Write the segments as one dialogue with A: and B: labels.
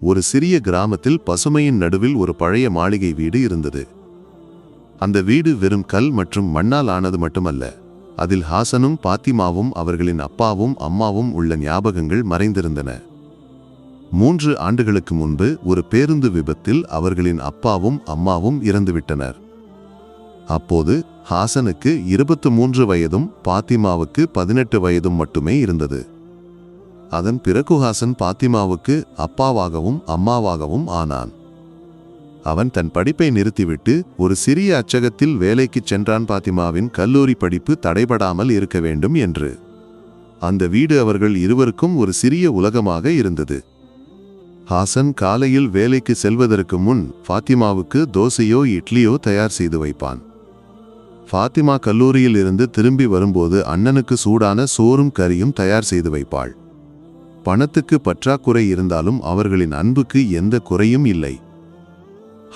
A: ஒரு சிறிய கிராமத்தில் பசுமையின் நடுவில் ஒரு பழைய மாளிகை வீடு இருந்தது. அந்த வீடு வெறும் கல் மற்றும் மண்ணால் ஆனது மட்டுமல்ல அதில் ஹாசனும் பாத்திமாவும் அவர்களின் அப்பாவும் அம்மாவும் உள்ள ஞாபகங்கள் மறைந்திருந்தன. மூன்று ஆண்டுகளுக்கு முன்பு ஒரு பேருந்து விபத்தில் அவர்களின் அப்பாவும் அம்மாவும் இறந்துவிட்டனர். அப்போது ஹாசனுக்கு இருபத்து மூன்று வயதும் பாத்திமாவுக்கு பதினெட்டு வயதும் மட்டுமே இருந்தது. அதன் பிறகு ஹாசன் பாத்திமாவுக்கு அப்பாவாகவும் அம்மாவாகவும் ஆனான். அவன் தன் படிப்பை நிறுத்திவிட்டு ஒரு சிறிய அச்சகத்தில் வேலைக்குச் சென்றான் பாத்திமாவின் கல்லூரி படிப்பு தடைபடாமல் இருக்க வேண்டும் என்று. அந்த வீடு அவர்கள் இருவருக்கும் ஒரு சிறிய உலகமாக இருந்தது. ஹாசன் காலையில் வேலைக்கு செல்வதற்கு முன் ஃபாத்திமாவுக்கு தோசையோ இட்லியோ தயார் செய்து வைப்பான். ஃபாத்திமா கல்லூரியில் இருந்து திரும்பி வரும்போது அண்ணனுக்கு சூடான சோறும் கறியும் தயார் செய்து வைப்பாள். பணத்துக்கு பற்றாக்குறை இருந்தாலும் அவர்களின் அன்புக்கு எந்த குறையும் இல்லை.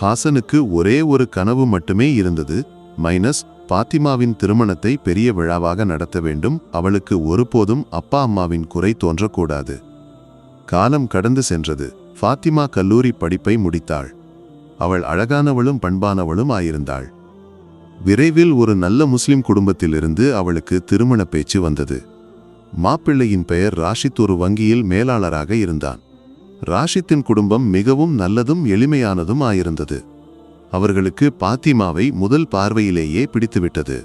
A: ஹாசனுக்கு ஒரே ஒரு கனவு மட்டுமே இருந்தது. மைனஸ் பாத்திமாவின் திருமணத்தை பெரிய விழாவாக நடத்த வேண்டும். அவளுக்கு ஒருபோதும் அப்பா அம்மாவின் குறை தோன்றக்கூடாது. காலம் கடந்து சென்றது. ஃபாத்திமா கல்லூரி படிப்பை முடித்தாள். அவள் அழகானவளும் பண்பானவளும் ஆயிருந்தாள். விரைவில் ஒரு நல்ல முஸ்லிம் குடும்பத்திலிருந்து அவளுக்கு திருமண பேச்சு வந்தது. மாப்பிள்ளையின் பெயர் ராஷித் ஒரு வங்கியில் மேலாளராக இருந்தான். ராஷித்தின் குடும்பம் மிகவும் நல்லதும் எளிமையானதும் ஆயிருந்தது. அவர்களுக்கு பாத்திமாவை முதல் பார்வையிலேயே பிடித்துவிட்டது.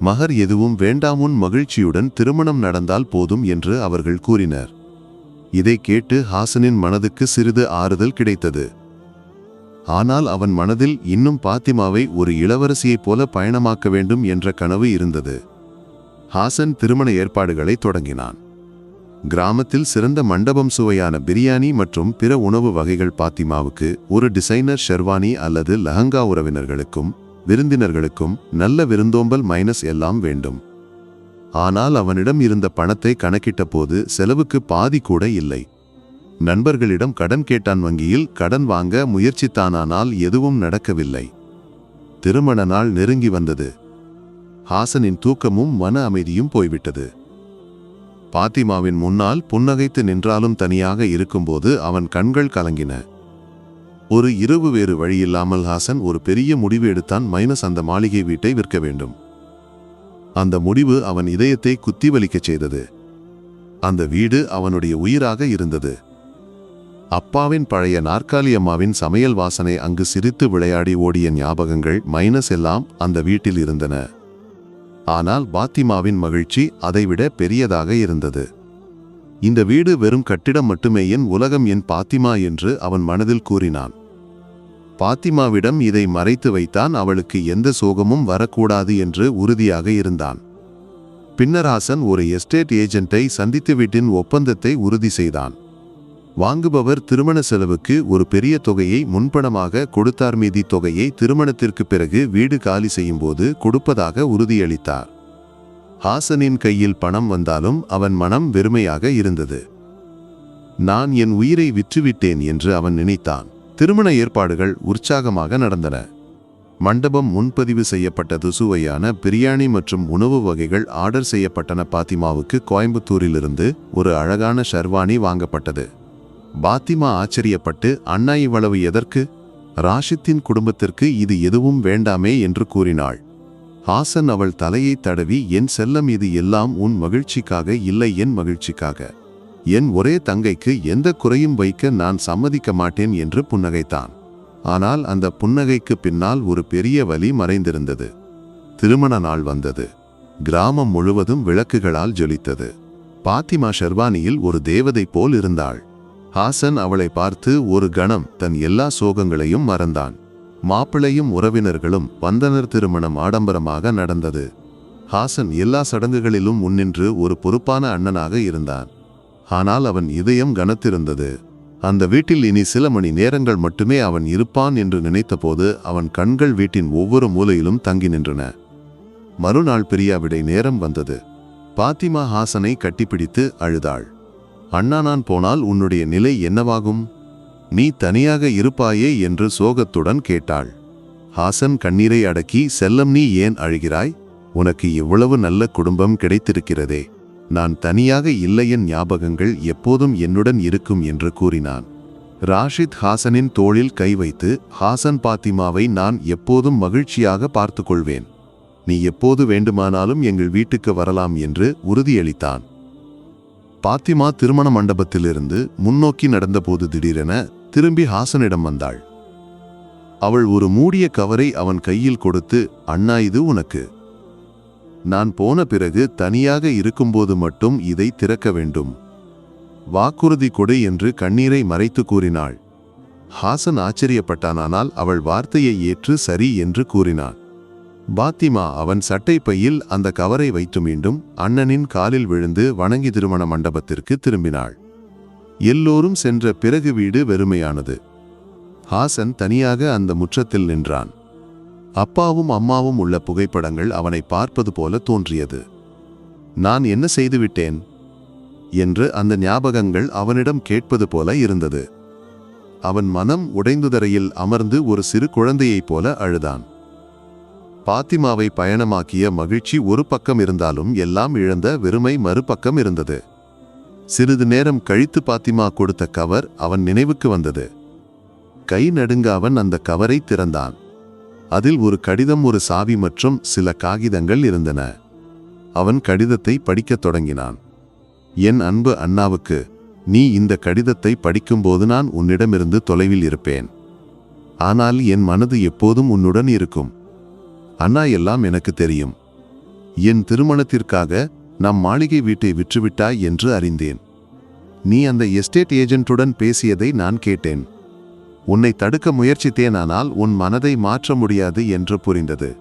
A: மகர் எதுவும் வேண்டாமுன் மகிழ்ச்சியுடன் திருமணம் நடந்தால் போதும் என்று அவர்கள் கூறினர். இதை கேட்டு ஹாசனின் மனதுக்கு சிறிது ஆறுதல் கிடைத்தது. ஆனால் அவன் மனதில் இன்னும் பாத்திமாவை ஒரு இளவரசியைப் போல பயணமாக்க வேண்டும் என்ற கனவு இருந்தது. ஹாசன் திருமண ஏற்பாடுகளை தொடங்கினான். கிராமத்தில் சிறந்த மண்டபம் சுவையான பிரியாணி மற்றும் பிற உணவு வகைகள் பாத்திமாவுக்கு ஒரு டிசைனர் ஷெர்வானி அல்லது லஹங்கா உறவினர்களுக்கும் விருந்தினர்களுக்கும் நல்ல விருந்தோம்பல் மைனஸ் எல்லாம் வேண்டும். ஆனால் அவனிடம் இருந்த பணத்தை கணக்கிட்ட போது செலவுக்கு பாதி கூட இல்லை. நண்பர்களிடம் கடன் கேட்டான் வங்கியில் கடன் வாங்க முயற்சித்தானானால் எதுவும் நடக்கவில்லை. திருமண நாள் நெருங்கி வந்தது. ஹாசனின் தூக்கமும் மன அமைதியும் போய்விட்டது. பாத்திமாவின் முன்னால் புன்னகைத்து நின்றாலும் தனியாக இருக்கும்போது அவன் கண்கள் கலங்கின. ஒரு இரவு வேறு வழியில்லாமல் ஹாசன் ஒரு பெரிய முடிவு எடுத்தான் மைனஸ் அந்த மாளிகை வீட்டை விற்க வேண்டும். அந்த முடிவு அவன் இதயத்தை குத்தி வலிக்கச் செய்தது. அந்த வீடு அவனுடைய உயிராக இருந்தது. அப்பாவின் பழைய நாற்காலி அம்மாவின் சமையல் வாசனை அங்கு சிரித்து விளையாடி ஓடிய ஞாபகங்கள் மைனஸ் எல்லாம் அந்த வீட்டில் இருந்தன. ஆனால் பாத்திமாவின் மகிழ்ச்சி அதைவிட பெரியதாக இருந்தது. இந்த வீடு வெறும் கட்டிடம் மட்டுமே என் உலகம் என் பாத்திமா என்று அவன் மனதில் கூறினான். பாத்திமாவிடம் இதை மறைத்து வைத்தான் அவளுக்கு எந்த சோகமும் வரக்கூடாது என்று உறுதியாக இருந்தான். பின்னர் ஹாசன் ஒரு எஸ்டேட் ஏஜென்ட்டை சந்தித்து வீட்டின் ஒப்பந்தத்தை உறுதி செய்தான். வாங்குபவர் திருமண செலவுக்கு ஒரு பெரிய தொகையை முன்பணமாக கொடுத்தார். மீதி தொகையை திருமணத்திற்கு பிறகு வீடு காலி செய்யும்போது கொடுப்பதாக உறுதியளித்தார். ஹாசனின் கையில் பணம் வந்தாலும் அவன் மனம் வெறுமையாக இருந்தது. நான் என் உயிரை விற்றுவிட்டேன் என்று அவன் நினைத்தான். திருமண ஏற்பாடுகள் உற்சாகமாக நடந்தன. மண்டபம் முன்பதிவு செய்யப்பட்டது சுவையான பிரியாணி மற்றும் உணவு வகைகள் ஆர்டர் செய்யப்பட்டன. பாத்திமாவுக்கு கோயம்புத்தூரிலிருந்து ஒரு அழகான ஷர்வானி வாங்கப்பட்டது. பாத்திமா ஆச்சரியப்பட்டு அண்ணா இவ்வளவு எதற்கு? ராஷித்தின் குடும்பத்திற்கு இது எதுவும் வேண்டாமே என்று கூறினாள். ஹாசன் அவள் தலையை தடவி என் செல்லம் இது எல்லாம் உன் மகிழ்ச்சிக்காக இல்லை என் மகிழ்ச்சிக்காக. என் ஒரே தங்கைக்கு எந்த குறையும் வைக்க நான் சம்மதிக்க மாட்டேன் என்று புன்னகைத்தான். ஆனால் அந்த புன்னகைக்கு பின்னால் ஒரு பெரிய வலி மறைந்திருந்தது. திருமண நாள் வந்தது. கிராமம் முழுவதும் விளக்குகளால் ஜொலித்தது. பாத்திமா ஷெர்வானியில் ஒரு தேவதை போல் இருந்தாள். ஹாசன் அவளை பார்த்து ஒரு கணம் தன் எல்லா சோகங்களையும் மறந்தான். மாப்பிள்ளையும் உறவினர்களும் வந்தனர் திருமணம் ஆடம்பரமாக நடந்தது. ஹாசன் எல்லா சடங்குகளிலும் முன்னின்று ஒரு பொறுப்பான அண்ணனாக இருந்தான். ஆனால் அவன் இதயம் கனத்திருந்தது. அந்த வீட்டில் இனி சில மணி நேரங்கள் மட்டுமே அவன் இருப்பான் என்று நினைத்தபோது அவன் கண்கள் வீட்டின் ஒவ்வொரு மூலையிலும் தங்கி நின்றன. மறுநாள் பிரியாவிடை நேரம் வந்தது. பாத்திமா ஹாசனை கட்டிப்பிடித்து அழுதாள். அண்ணா நான் போனால் உன்னுடைய நிலை என்னவாகும்? நீ தனியாக இருப்பாயே என்று சோகத்துடன் கேட்டாள். ஹாசன் கண்ணீரை அடக்கி செல்லம் நீ ஏன் அழுகிறாய்? உனக்கு இவ்வளவு நல்ல குடும்பம் கிடைத்திருக்கிறதே. நான் தனியாக இல்லையன் ஞாபகங்கள் எப்போதும் என்னுடன் இருக்கும் என்று கூறினான். ராஷித் ஹாசனின் தோளில் கை வைத்து ஹாசன் பாத்திமாவை நான் எப்போதும் மகிழ்ச்சியாக பார்த்து கொள்வேன் நீ எப்போது வேண்டுமானாலும் எங்கள் வீட்டுக்கு வரலாம் என்று உறுதியளித்தான். பாத்திமா திருமண மண்டபத்திலிருந்து முன்னோக்கி நடந்தபோது திடீரென திரும்பி ஹாசனிடம் வந்தாள். அவள் ஒரு மூடிய கவரை அவன் கையில் கொடுத்து அண்ணா இது உனக்கு. நான் போன பிறகு தனியாக இருக்கும்போது மட்டும் இதை திறக்க வேண்டும். வாக்குறுதி கொடு என்று கண்ணீரை மறைத்து கூறினாள். ஹாசன் ஆச்சரியப்பட்டானானால் அவள் வார்த்தையை ஏற்று சரி என்று கூறினான். பாத்திமா அவன் சட்டை பையில் அந்த கவரை வைத்து மீண்டும் அண்ணனின் காலில் விழுந்து வணங்கி திருமண மண்டபத்திற்கு திரும்பினாள். எல்லோரும் சென்ற பிறகு வீடு வெறுமையானது. ஹாசன் தனியாக அந்த முற்றத்தில் நின்றான். அப்பாவும் அம்மாவும் உள்ள புகைப்படங்கள் அவனை பார்ப்பது போல தோன்றியது. நான் என்ன செய்துவிட்டேன் என்று அந்த ஞாபகங்கள் அவனிடம் கேட்பது போல இருந்தது. அவன் மனம் உடைந்துதரையில் அமர்ந்து ஒரு சிறு குழந்தையைப் போல அழுதான். பாத்திமாவை பயணமாக்கிய மகிழ்ச்சி ஒரு பக்கம் இருந்தாலும் எல்லாம் இழந்த வெறுமை மறுபக்கம் இருந்தது. சிறிது நேரம் கழித்து பாத்திமா கொடுத்த கவர் அவன் நினைவுக்கு வந்தது. கை நடுங்க அவன் அந்த கவரை திறந்தான். அதில் ஒரு கடிதம் ஒரு சாவி மற்றும் சில காகிதங்கள் இருந்தன. அவன் கடிதத்தை படிக்கத் தொடங்கினான். என் அன்பு அண்ணாவுக்கு நீ இந்த கடிதத்தை படிக்கும்போது நான் உன்னிடமிருந்து தொலைவில் இருப்பேன். ஆனால் என் மனது எப்போதும் உன்னுடன் இருக்கும். அண்ணா எல்லாம் எனக்கு தெரியும். என் திருமணத்திற்காக நம் மாளிகை வீட்டை விற்றுவிட்டாய் என்று அறிந்தேன். நீ அந்த எஸ்டேட் ஏஜென்ட்டுடன் பேசியதை நான் கேட்டேன். உன்னை தடுக்க முயற்சித்தேனானால் உன் மனதை மாற்ற முடியாது என்று புரிந்தது.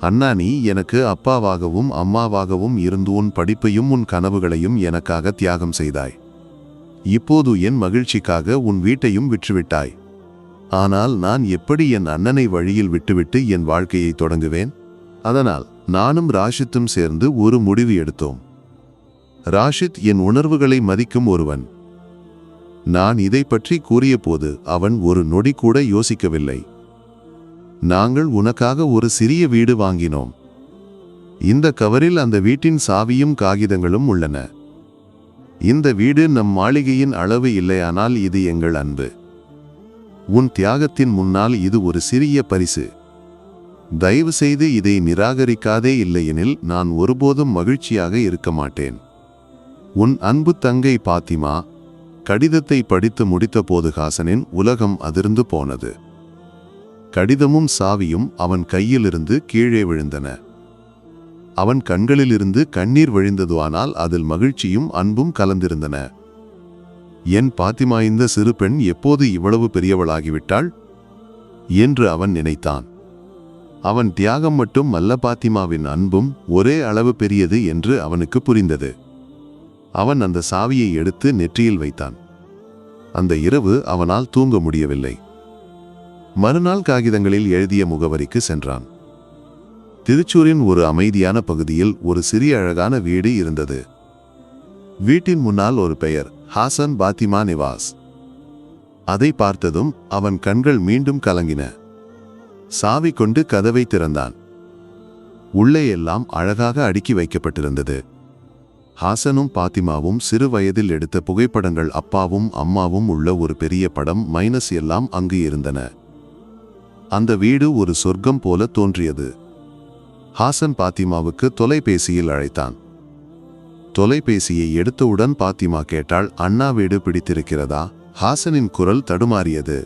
A: அண்ணா நீ எனக்கு அப்பாவாகவும் அம்மாவாகவும் இருந்து உன் படிப்பையும் உன் கனவுகளையும் எனக்காக தியாகம் செய்தாய். இப்போது என் மகிழ்ச்சிக்காக உன் வீட்டையும் விற்றுவிட்டாய். ஆனால் நான் எப்படி என் அண்ணனை வழியில் விட்டுவிட்டு என் வாழ்க்கையை தொடங்குவேன்? அதனால் நானும் ராஷித்தும் சேர்ந்து ஒரு முடிவு எடுத்தோம். ராஷித் என் உணர்வுகளை மதிக்கும் ஒருவன். நான் இதை பற்றி கூறியபோது அவன் ஒரு நொடி கூட யோசிக்கவில்லை. நாங்கள் உனக்காக ஒரு சிறிய வீடு வாங்கினோம். இந்த கவரில் அந்த வீட்டின் சாவியும் காகிதங்களும் உள்ளன. இந்த வீடு நம் மாளிகையின் அளவு இல்லையானால் இது எங்கள் அன்பு. உன் தியாகத்தின் முன்னால் இது ஒரு சிறிய பரிசு. தயவு செய்து இதை நிராகரிக்காதே இல்லையெனில் நான் ஒருபோதும் மகிழ்ச்சியாக இருக்க மாட்டேன். உன் அன்பு தங்கை பாத்திமா கடிதத்தை படித்து முடித்தபோது ஹாசனின் உலகம் அதிர்ந்து போனது. கடிதமும் சாவியும் அவன் கையிலிருந்து கீழே விழுந்தன. அவன் கண்களிலிருந்து கண்ணீர் வழிந்ததுவானால் அதில் மகிழ்ச்சியும் அன்பும் கலந்திருந்தன. என் பாத்திமா இந்த சிறு பெண் எப்போது இவ்வளவு பெரியவளாகிவிட்டாள்? என்று அவன் நினைத்தான். அவன் தியாகம் மட்டும் அல்ல பாத்திமாவின் அன்பும் ஒரே அளவு பெரியது என்று அவனுக்கு புரிந்தது. அவன் அந்த சாவியை எடுத்து நெற்றியில் வைத்தான். அந்த இரவு அவனால் தூங்க முடியவில்லை. மறுநாள் காகிதங்களில் எழுதிய முகவரிக்கு சென்றான். திருச்சூரின் ஒரு அமைதியான பகுதியில் ஒரு சிறிய அழகான வீடு இருந்தது. வீட்டின் முன்னால் ஒரு பெயர் ஹாசன் பாத்திமா நிவாஸ். அதை பார்த்ததும் அவன் கண்கள் மீண்டும் கலங்கின. சாவி கொண்டு கதவை திறந்தான். உள்ளே எல்லாம் அழகாக அடுக்கி வைக்கப்பட்டிருந்தது. ஹாசனும் பாத்திமாவும் சிறு வயதில் எடுத்த புகைப்படங்கள் அப்பாவும் அம்மாவும் உள்ள ஒரு பெரிய படம் மைனஸ் எல்லாம் அங்கு இருந்தன. அந்த வீடு ஒரு சொர்க்கம் போல தோன்றியது. ஹாசன் பாத்திமாவுக்கு தொலைபேசியில் அழைத்தான். தொலைபேசியை எடுத்தவுடன் பாத்திமா கேட்டாள் அண்ணா வீடு பிடித்திருக்கிறதா? ஹாசனின் குரல் தடுமாறியது.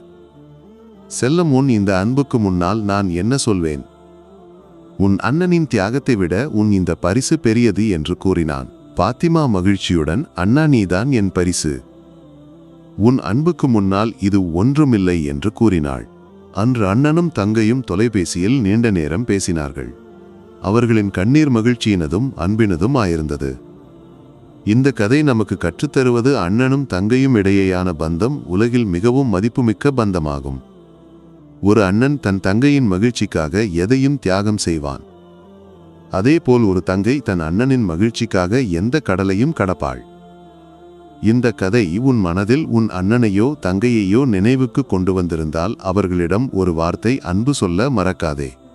A: செல்லும் முன் இந்த அன்புக்கு முன்னால் நான் என்ன சொல்வேன்? உன் அண்ணனின் தியாகத்தை விட உன் இந்த பரிசு பெரியது என்று கூறினான். பாத்திமா மகிழ்ச்சியுடன் அண்ணா நீதான் என் பரிசு. உன் அன்புக்கு முன்னால் இது ஒன்றுமில்லை என்று கூறினாள். அன்று அண்ணனும் தங்கையும் தொலைபேசியில் நீண்ட நேரம் பேசினார்கள். அவர்களின் கண்ணீர் மகிழ்ச்சியினதும் அன்பினதும் ஆயிருந்தது. இந்த கதை நமக்கு கற்றுத்தருவது அண்ணனும் தங்கையும் இடையேயான பந்தம் உலகில் மிகவும் மதிப்புமிக்க பந்தமாகும். ஒரு அண்ணன் தன் தங்கையின் மகிழ்ச்சிக்காக எதையும் தியாகம் செய்வான். அதேபோல் ஒரு தங்கை தன் அண்ணனின் மகிழ்ச்சிக்காக எந்த கடலையும் கடப்பாள். இந்த கதை உன் மனதில் உன் அண்ணனையோ தங்கையையோ நினைவுக்கு கொண்டு வந்திருந்தால் அவர்களிடம் ஒரு வார்த்தை அன்பு சொல்ல மறக்காதே.